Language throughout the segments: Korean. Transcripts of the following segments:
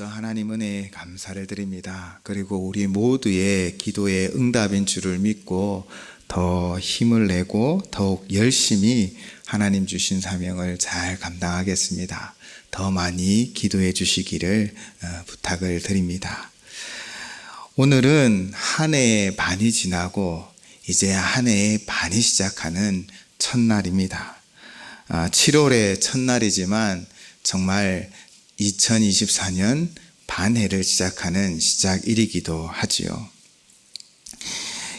먼저 하나님 은혜에 감사를 드립니다. 그리고 우리 모두의 기도의 응답인 줄을 믿고 더 힘을 내고 더욱 열심히 하나님 주신 사명을 잘 감당하겠습니다. 더 많이 기도해 주시기를 어, 부탁을 드립니다. 오늘은 한 해의 반이 지나고 이제 한 해의 반이 시작하는 첫날입니다. 7월의 첫날이지만 정말 2024년 반해를 시작하는 시작일이기도 하지요.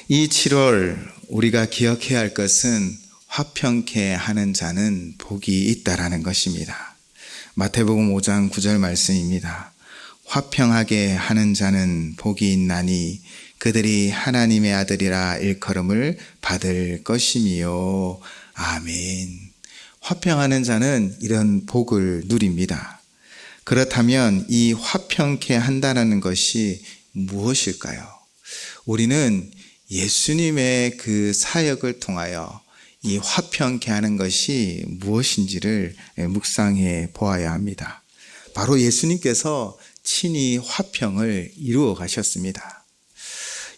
이 7월 우리가 기억해야 할 것은 화평케 하는 자는 복이 있다라는 것입니다. 마태복음 5장 9절 말씀입니다. 화평하게 하는 자는 복이 있나니 그들이 하나님의 아들이라 일컬음을 받을 것이미요. 아멘. 화평하는 자는 이런 복을 누립니다. 그렇다면 이 화평케 한다는 것이 무엇일까요? 우리는 예수님의 그 사역을 통하여 이 화평케 하는 것이 무엇인지를 묵상해 보아야 합니다. 바로 예수님께서 친히 화평을 이루어 가셨습니다.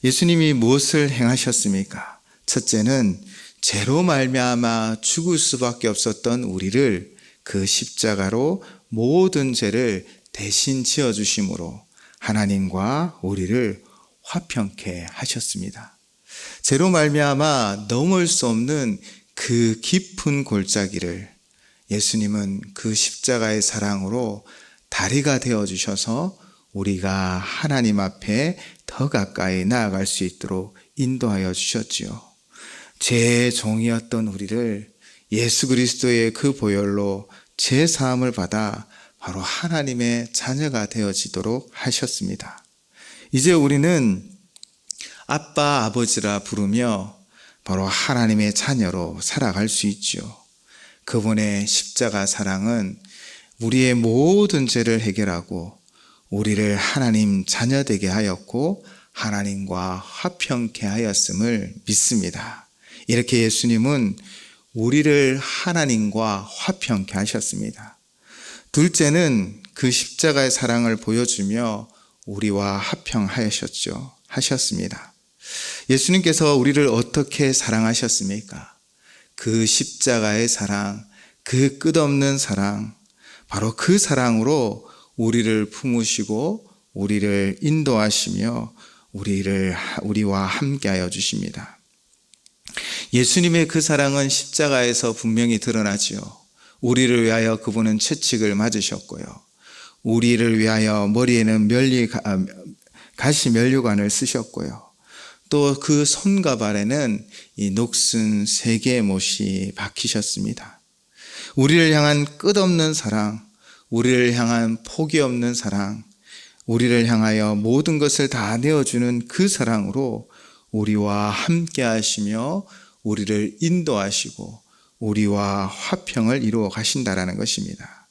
예수님이 무엇을 행하셨습니까? 첫째는 죄로 말미암아 죽을 수밖에 없었던 우리를 그 십자가로 모든 죄를 대신 지어 주심으로 하나님과 우리를 화평케 하셨습니다. 죄로 말미암아 넘을 수 없는 그 깊은 골짜기를 예수님은 그 십자가의 사랑으로 다리가 되어 주셔서 우리가 하나님 앞에 더 가까이 나아갈 수 있도록 인도하여 주셨지요. 제 종이었던 우리를 예수 그리스도의 그 보혈로 제 사함을 받아 바로 하나님의 자녀가 되어지도록 하셨습니다. 이제 우리는 아빠, 아버지라 부르며 바로 하나님의 자녀로 살아갈 수 있죠. 그분의 십자가 사랑은 우리의 모든 죄를 해결하고 우리를 하나님 자녀 되게 하였고 하나님과 화평케 하였음을 믿습니다. 이렇게 예수님은 우리를 하나님과 화평케 하셨습니다. 둘째는 그 십자가의 사랑을 보여주며 우리와 화평하셨죠. 하셨습니다. 예수님께서 우리를 어떻게 사랑하셨습니까? 그 십자가의 사랑, 그 끝없는 사랑, 바로 그 사랑으로 우리를 품으시고 우리를 인도하시며 우리를 우리와 함께하여 주십니다. 예수님의 그 사랑은 십자가에서 분명히 드러나지요. 우리를 위하여 그분은 채찍을 맞으셨고요. 우리를 위하여 머리에는 멸리 가시 면류관을 쓰셨고요. 또 그 손과 발에는 이 녹슨 세 개의 못이 박히셨습니다. 우리를 향한 끝없는 사랑, 우리를 향한 포기 없는 사랑, 우리를 향하여 모든 것을 다 내어주는 그 사랑으로 우리와 함께 하시며 우리를 인도하시고 우리와 화평을 이루어 가신다라는 것입니다.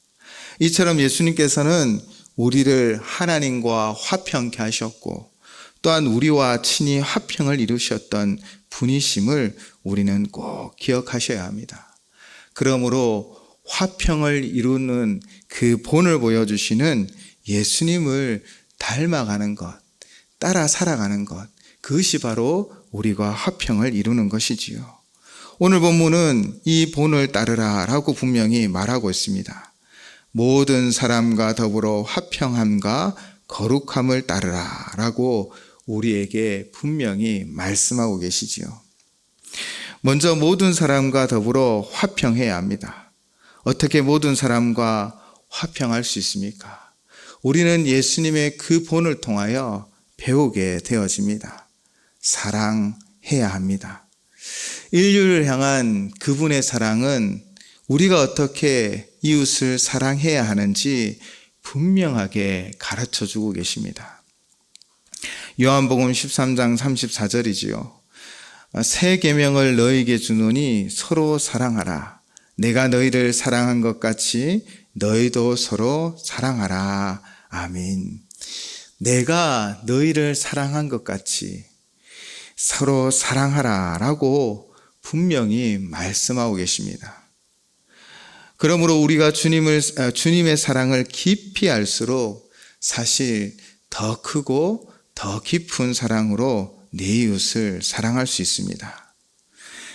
이처럼 예수님께서는 우리를 하나님과 화평케 하셨고 또한 우리와 친히 화평을 이루셨던 분이심을 우리는 꼭 기억하셔야 합니다. 그러므로 화평을 이루는 그 본을 보여주시는 예수님을 닮아가는 것, 따라 살아가는 것, 그것이 바로 우리가 화평을 이루는 것이지요. 오늘 본문은 이 본을 따르라 라고 분명히 말하고 있습니다. 모든 사람과 더불어 화평함과 거룩함을 따르라 라고 우리에게 분명히 말씀하고 계시지요. 먼저 모든 사람과 더불어 화평해야 합니다. 어떻게 모든 사람과 화평할 수 있습니까? 우리는 예수님의 그 본을 통하여 배우게 되어집니다. 사랑해야 합니다. 인류를 향한 그분의 사랑은 우리가 어떻게 이웃을 사랑해야 하는지 분명하게 가르쳐 주고 계십니다. 요한복음 13장 34절이지요. 새 계명을 너에게 주노니 서로 사랑하라. 내가 너희를 사랑한 것 같이 너희도 서로 사랑하라. 아멘. 내가 너희를 사랑한 것 같이 서로 사랑하라 라고 분명히 말씀하고 계십니다. 그러므로 우리가 주님을, 아, 주님의 사랑을 깊이 알수록 사실 더 크고 더 깊은 사랑으로 내 이웃을 사랑할 수 있습니다.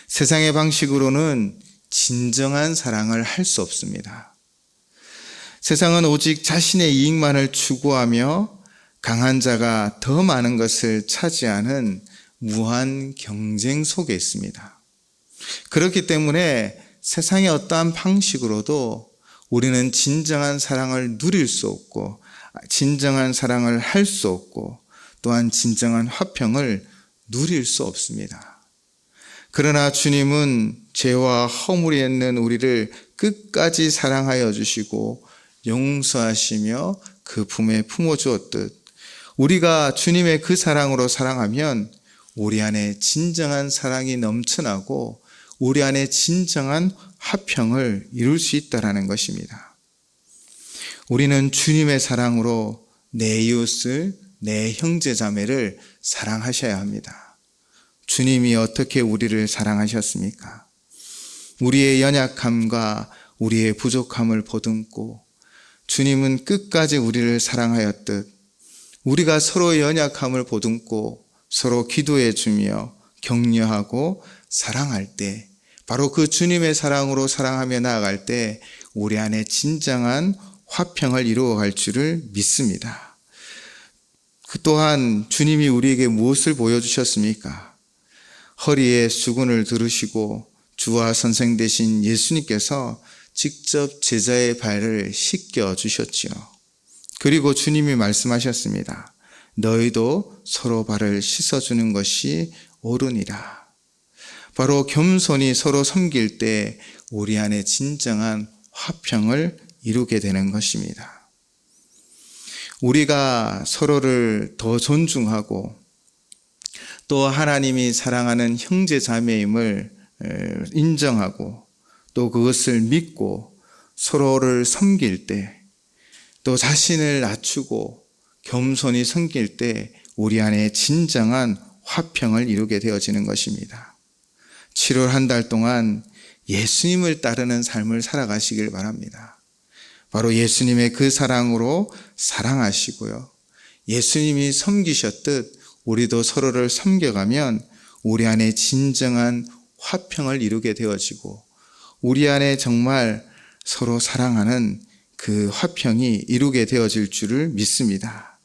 세상의 방식으로는 진정한 사랑을 할 수 없습니다. 세상은 오직 자신의 이익만을 추구하며 강한 자가 더 많은 것을 차지하는 무한 경쟁 속에 있습니다. 그렇기 때문에 세상의 어떠한 방식으로도 우리는 진정한 사랑을 누릴 수 없고, 진정한 사랑을 할 수 없고, 또한 진정한 화평을 누릴 수 없습니다. 그러나 주님은 죄와 허물이 있는 우리를 끝까지 사랑하여 주시고 용서하시며 그 품에 품어 주었듯 우리가 주님의 그 사랑으로 사랑하면 우리 안에 진정한 사랑이 넘쳐나고 우리 안에 진정한 화평을 이룰 수 있다라는 것입니다. 우리는 주님의 사랑으로 내 이웃을 내 형제 자매를 사랑하셔야 합니다. 주님이 어떻게 우리를 사랑하셨습니까? 우리의 연약함과 우리의 부족함을 보듬고 주님은 끝까지 우리를 사랑하였듯 우리가 서로의 연약함을 보듬고 서로 기도해 주며 격려하고 사랑할 때 바로 그 주님의 사랑으로 사랑하며 나아갈 때 우리 안에 진정한 화평을 이루어 갈 줄을 믿습니다. 그 또한 주님이 우리에게 무엇을 보여주셨습니까? 허리에 수건을 들으시고 주와 선생 되신 예수님께서 직접 제자의 발을 씻겨 주셨지요. 그리고 주님이 말씀하셨습니다. 너희도 서로 발을 씻어주는 것이 옳으니라. 바로 겸손히 서로 섬길 때 우리 안에 진정한 화평을 이루게 되는 것입니다. 우리가 서로를 더 존중하고 또 하나님이 사랑하는 형제 자매임을 인정하고 또 그것을 믿고 서로를 섬길 때 또 자신을 낮추고 겸손히 섬길 때 우리 안에 진정한 화평을 이루게 되어지는 것입니다. 7월 한 달 동안 예수님을 따르는 삶을 살아가시길 바랍니다. 바로 예수님의 그 사랑으로 사랑하시고요. 예수님이 섬기셨듯 우리도 서로를 섬겨가면 우리 안에 진정한 화평을 이루게 되어지고 우리 안에 정말 서로 사랑하는 그 화평이 이루게 되어질 줄을 믿습니다.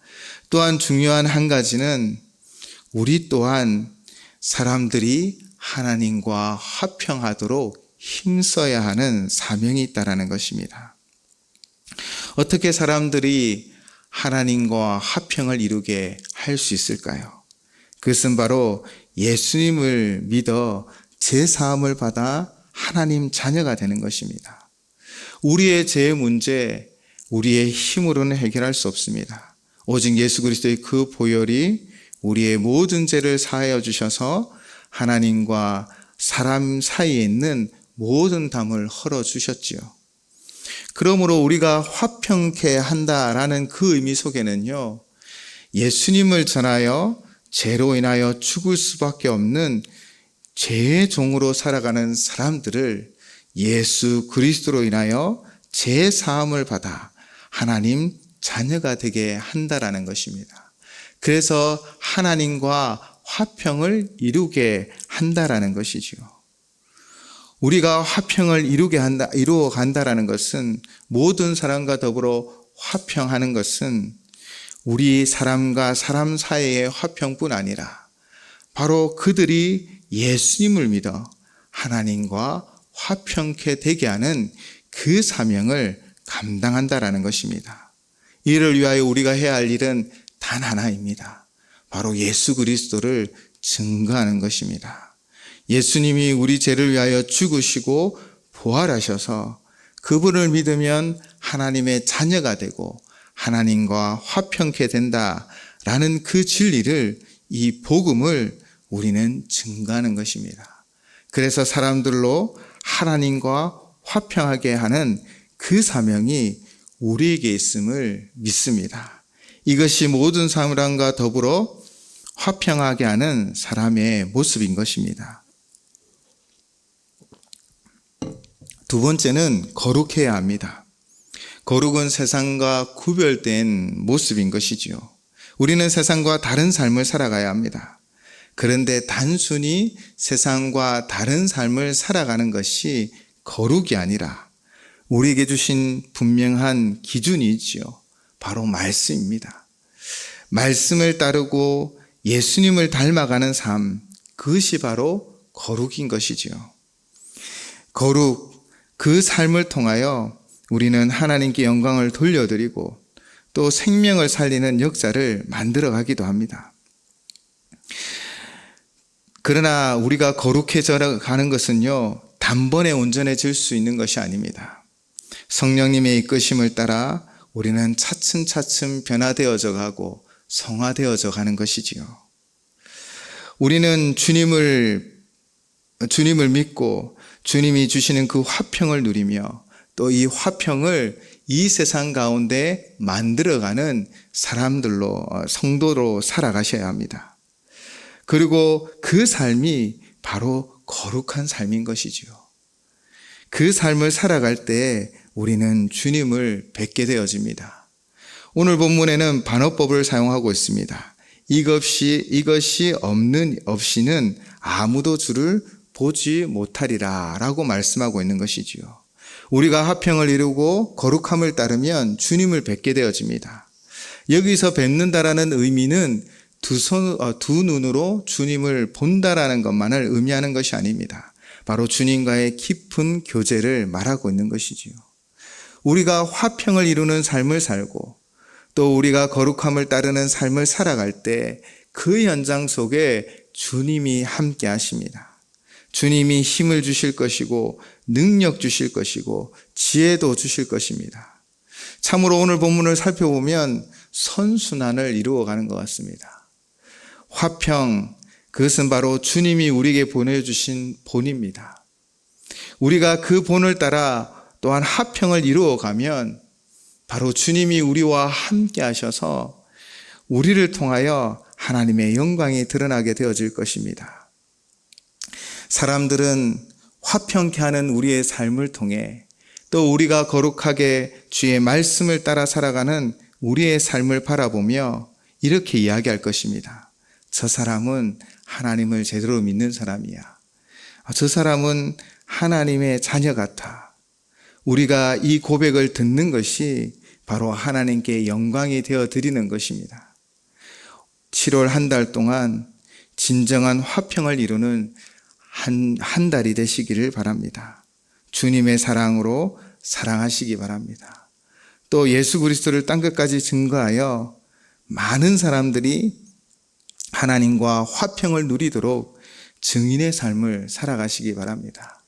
또한 중요한 한 가지는 우리 또한 사람들이 하나님과 화평하도록 힘써야 하는 사명이 있다라는 것입니다. 어떻게 사람들이 하나님과 화평을 이루게 할 수 있을까요? 그것은 바로 예수님을 믿어 제 사함을 받아 하나님 자녀가 되는 것입니다. 우리의 죄 문제, 우리의 힘으로는 해결할 수 없습니다. 오직 예수 그리스도의 그 보혈이 우리의 모든 죄를 사하여 주셔서 하나님과 사람 사이에 있는 모든 담을 헐어 주셨지요. 그러므로 우리가 화평케 한다라는 그 의미 속에는요, 예수님을 전하여 죄로 인하여 죽을 수밖에 없는 죄의 종으로 살아가는 사람들을 예수 그리스도로 인하여 제 사함을 받아 하나님 자녀가 되게 한다라는 것입니다. 그래서 하나님과 화평을 이루게 한다라는 것이지요. 우리가 화평을 이루게 한다, 이루어 간다라는 것은 모든 사람과 더불어 화평하는 것은 우리 사람과 사람 사이의 화평뿐 아니라 바로 그들이 예수님을 믿어 하나님과 화평케 되게 하는 그 사명을 감당한다라는 것입니다. 이를 위하여 우리가 해야 할 일은 단 하나입니다. 바로 예수 그리스도를 증거하는 것입니다. 예수님이 우리 죄를 위하여 죽으시고 부활하셔서 그분을 믿으면 하나님의 자녀가 되고 하나님과 화평케 된다라는 그 진리를 이 복음을 우리는 증거하는 것입니다. 그래서 사람들로 하나님과 화평하게 하는 그 사명이 우리에게 있음을 믿습니다. 이것이 모든 사람과 더불어 화평하게 하는 사람의 모습인 것입니다. 두 번째는 거룩해야 합니다. 거룩은 세상과 구별된 모습인 것이지요. 우리는 세상과 다른 삶을 살아가야 합니다. 그런데 단순히 세상과 다른 삶을 살아가는 것이 거룩이 아니라 우리에게 주신 분명한 기준이 있지요. 바로 말씀입니다. 말씀을 따르고 예수님을 닮아가는 삶, 그것이 바로 거룩인 것이지요. 거룩, 그 삶을 통하여 우리는 하나님께 영광을 돌려드리고 또 생명을 살리는 역사를 만들어 가기도 합니다. 그러나 우리가 거룩해져 가는 것은요, 단번에 온전해질 수 있는 것이 아닙니다. 성령님의 이끄심을 따라 우리는 차츰차츰 변화되어져 가고 성화되어져 가는 것이지요. 우리는 주님을, 주님을 믿고 주님이 주시는 그 화평을 누리며 또 이 화평을 이 세상 가운데 만들어가는 사람들로, 어, 성도로 살아가셔야 합니다. 그리고 그 삶이 바로 거룩한 삶인 것이지요. 그 삶을 살아갈 때 우리는 주님을 뵙게 되어집니다. 오늘 본문에는 반어법을 사용하고 있습니다. 이것이 이것이 없는 없이는 아무도 주를 보지 못하리라라고 말씀하고 있는 것이지요. 우리가 화평을 이루고 거룩함을 따르면 주님을 뵙게 되어집니다. 여기서 뵙는다라는 의미는 두 손, 어, 두 눈으로 주님을 본다라는 것만을 의미하는 것이 아닙니다. 바로 주님과의 깊은 교제를 말하고 있는 것이지요. 우리가 화평을 이루는 삶을 살고 또 우리가 거룩함을 따르는 삶을 살아갈 때 그 현장 속에 주님이 함께 하십니다. 주님이 힘을 주실 것이고 능력 주실 것이고 지혜도 주실 것입니다. 참으로 오늘 본문을 살펴보면 선순환을 이루어가는 것 같습니다. 화평, 그것은 바로 주님이 우리에게 보내주신 본입니다. 우리가 그 본을 따라 또한 화평을 이루어가면 바로 주님이 우리와 함께 하셔서 우리를 통하여 하나님의 영광이 드러나게 되어질 것입니다. 사람들은 화평케 하는 우리의 삶을 통해 또 우리가 거룩하게 주의 말씀을 따라 살아가는 우리의 삶을 바라보며 이렇게 이야기할 것입니다. 저 사람은 하나님을 제대로 믿는 사람이야. 저 사람은 하나님의 자녀 같아. 우리가 이 고백을 듣는 것이 바로 하나님께 영광이 되어 드리는 것입니다. 7월 한 달 동안 진정한 화평을 이루는 한, 한 달이 되시기를 바랍니다. 주님의 사랑으로 사랑하시기 바랍니다. 또 예수 그리스도를 땅 끝까지 증거하여 많은 사람들이 하나님과 화평을 누리도록 증인의 삶을 살아가시기 바랍니다.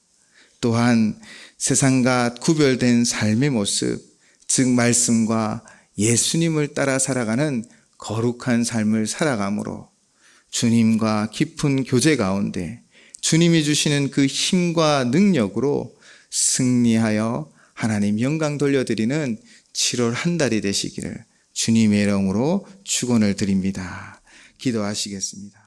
또한 세상과 구별된 삶의 모습, 즉 말씀과 예수님을 따라 살아가는 거룩한 삶을 살아감으로 주님과 깊은 교제 가운데 주님이 주시는 그 힘과 능력으로 승리하여 하나님 영광 돌려드리는 7월 한 달이 되시기를 주님의 이름으로 축원을 드립니다. 기도하시겠습니다.